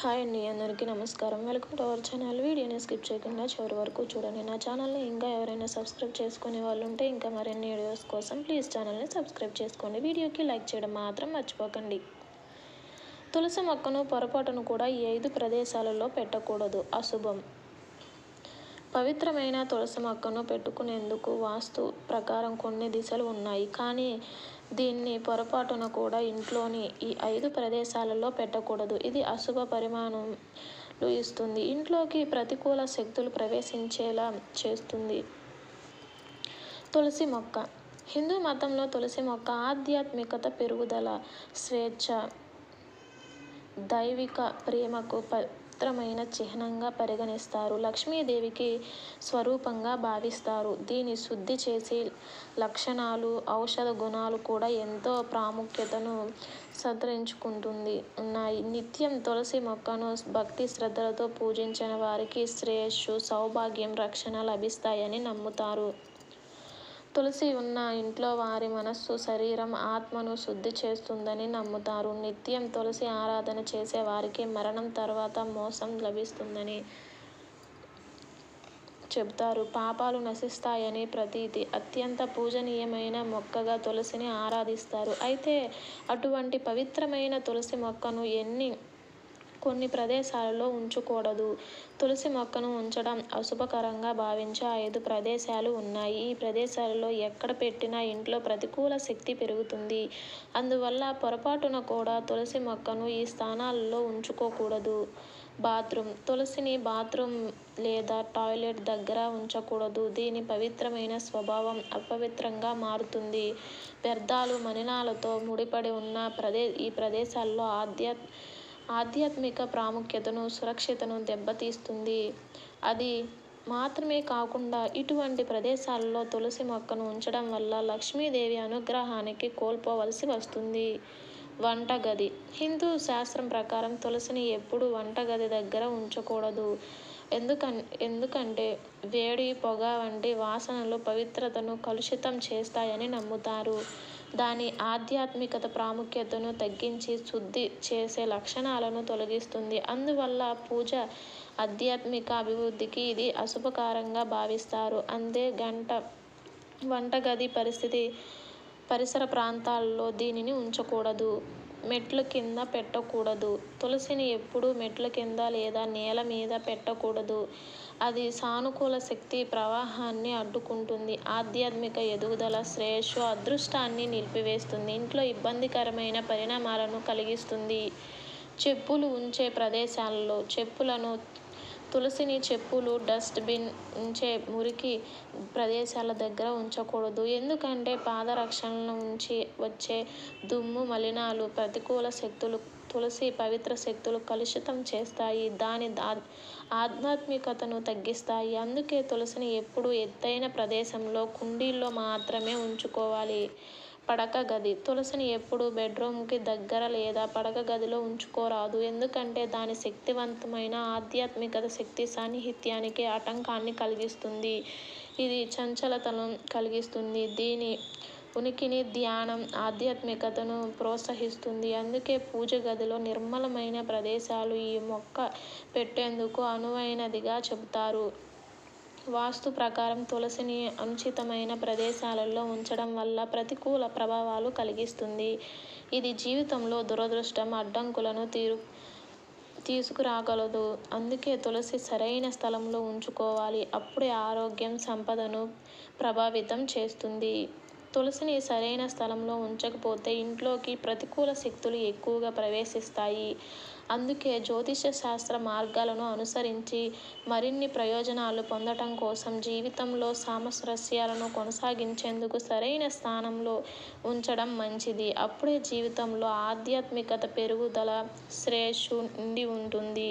Hi అండి అందరికీ నమస్కారం. Welcome to our channel. వీడియోని స్కిప్ చేయకుండా చివరి వరకు చూడండి. నా ఛానల్ని ఇంకా ఎవరైనా సబ్స్క్రైబ్ చేసుకునే వాళ్ళు ఉంటే ఇంకా మరిన్ని వీడియోస్ కోసం ప్లీజ్ ఛానల్ని సబ్స్క్రైబ్ చేసుకోండి. వీడియోకి లైక్ చేయడం మాత్రం మర్చిపోకండి. తులసి మొక్కను పొరపాటును కూడా ఈ ఐదు ప్రదేశాలలో పెట్టకూడదు. అశుభం. పవిత్రమైన తులసి మొక్కను పెట్టుకునేందుకు వాస్తు ప్రకారం కొన్ని దిశలు ఉన్నాయి. కానీ దీన్ని పొరపాటున కూడా ఇంట్లోని ఈ ఐదు ప్రదేశాలలో పెట్టకూడదు. ఇది అశుభ పరిమాణాలు ఇస్తుంది. ఇంట్లోకి ప్రతికూల శక్తులు ప్రవేశించేలా చేస్తుంది. తులసి మొక్క. హిందూ మతంలో తులసి మొక్క ఆధ్యాత్మికత పెరుగుదల స్వేచ్ఛ దైవిక ప్రేమకు పవిత్రమైన చిహ్నంగా పరిగణిస్తారు. లక్ష్మీదేవికి స్వరూపంగా భావిస్తారు. దీని శుద్ధి చేసి లక్షణాలు ఔషధ గుణాలు కూడా ఎంతో ప్రాముఖ్యతను సంతరించుకుంటుంది. ఉన్నాయి. నిత్యం తులసి మొక్కను భక్తి శ్రద్ధలతో పూజించిన వారికి శ్రేయస్సు సౌభాగ్యం రక్షణ లభిస్తాయని నమ్ముతారు. తులసి ఉన్న ఇంట్లో వారి మనస్సు శరీరం ఆత్మను శుద్ధి చేస్తుందని నమ్ముతారు. నిత్యం తులసి ఆరాధన చేసే వారికి మరణం తర్వాత మోసం లభిస్తుందని చెబుతారు. పాపాలు నశిస్తాయని ప్రతీతి. అత్యంత పూజనీయమైన మొక్కగా తులసిని ఆరాధిస్తారు. అయితే అటువంటి పవిత్రమైన తులసి మొక్కను ఎన్ని కొన్ని ప్రదేశాలలో ఉంచకూడదు. తులసి మొక్కను ఉంచడం అశుభకరంగా భావించే ఐదు ప్రదేశాలు ఉన్నాయి. ఈ ప్రదేశాలలో ఎక్కడ పెట్టినా ఇంట్లో ప్రతికూల శక్తి పెరుగుతుంది. అందువల్ల పొరపాటున కూడా తులసి మొక్కను ఈ స్థానాలలో ఉంచుకోకూడదు. బాత్రూమ్ తులసిని బాత్రూమ్ లేదా టాయిలెట్ దగ్గర ఉంచకూడదు. దీని పవిత్రమైన స్వభావం అపవిత్రంగా మారుతుంది. వ్యర్థాలు మలినాలతో ముడిపడి ఉన్న ప్రదే ఈ ప్రదేశాల్లో ఆధ్యాత్ ఆధ్యాత్మిక ప్రాముఖ్యతను సురక్షితను దెబ్బతీస్తుంది. అది మాత్రమే కాకుండా ఇటువంటి ప్రదేశాల్లో తులసి మొక్కను ఉంచడం వల్ల లక్ష్మీదేవి అనుగ్రహానికి కోల్పోవలసి వస్తుంది. వంటగది. హిందూ శాస్త్రం ప్రకారం తులసిని ఎప్పుడు వంటగది దగ్గర ఉంచకూడదు. ఎందుకన్ ఎందుకంటే వేడి పొగ వంటి వాసనలు పవిత్రతను కలుషితం చేస్తాయని నమ్ముతారు. దాని ఆధ్యాత్మికత ప్రాముఖ్యతను తగ్గించి శుద్ధి చేసే లక్షణాలను తొలగిస్తుంది. అందువల్ల పూజ ఆధ్యాత్మిక అభివృద్ధికి ఇది అశుభకారంగా భావిస్తారు. అందే గంట వంటగది పరిస్థితి పరిసర ప్రాంతాల్లో దీనిని ఉంచకూడదు. మెట్ల కింద పెట్టకూడదు. తులసిని ఎప్పుడూ మెట్ల కింద లేదా నేల మీద పెట్టకూడదు. అది సానుకూల శక్తి ప్రవాహాన్ని అడ్డుకుంటుంది. ఆధ్యాత్మిక ఎదుగుదల శ్రేయస్సు అదృష్టాన్ని నిలిపివేస్తుంది. ఇంట్లో ఇబ్బందికరమైన పరిణామాలను కలిగిస్తుంది. చెప్పులు ఉంచే ప్రదేశాలలో చెప్పులను తులసిని చెప్పులు డస్ట్బిన్ ఉంచే మురికి ప్రదేశాల దగ్గర ఉంచకూడదు. ఎందుకంటే పాదరక్షణల ఉంచి వచ్చే దుమ్ము మలినాలు ప్రతికూల శక్తులు తులసి పవిత్ర శక్తులు కలుషితం చేస్తాయి. దాని ఆధ్యాత్మికతను తగ్గిస్తాయి. అందుకే తులసిని ఎప్పుడు ఎత్తైన ప్రదేశంలో కుండీల్లో మాత్రమే ఉంచుకోవాలి. పడక గది. తులసిని ఎప్పుడు బెడ్రూమ్కి దగ్గర లేదా పడక గదిలో ఉంచుకోరాదు. ఎందుకంటే దాని శక్తివంతమైన ఆధ్యాత్మికత శక్తి సాన్నిహిత్యానికి ఆటంకాన్ని కలిగిస్తుంది. ఇది చంచలతను కలిగిస్తుంది. దీని ఉనికిని ధ్యానం ఆధ్యాత్మికతను ప్రోత్సహిస్తుంది. అందుకే పూజ గదిలో నిర్మలమైన ప్రదేశాలు ఈ మొక్క పెట్టేందుకు అనువైనదిగా చెబుతారు. వాస్తు ప్రకారం తులసిని అనుచితమైన ప్రదేశాలలో ఉంచడం వల్ల ప్రతికూల ప్రభావాలు కలిగిస్తుంది. ఇది జీవితంలో దురదృష్టం అడ్డంకులను తీరు తీసుకురాగలదు. అందుకే తులసి సరైన స్థలంలో ఉంచుకోవాలి. అప్పుడే ఆరోగ్యం సంపదను ప్రభావితం చేస్తుంది. తులసిని సరైన స్థలంలో ఉంచకపోతే ఇంట్లోకి ప్రతికూల శక్తులు ఎక్కువగా ప్రవేశిస్తాయి. అందుకే జ్యోతిష శాస్త్ర మార్గాలను అనుసరించి మరిన్ని ప్రయోజనాలు పొందటం కోసం జీవితంలో సామరస్యాలను కొనసాగించేందుకు సరైన స్థానంలో ఉంచడం మంచిది. అప్పుడే జీవితంలో ఆధ్యాత్మికత పెరుగుదల శ్రేయస్సు నిండి ఉంటుంది.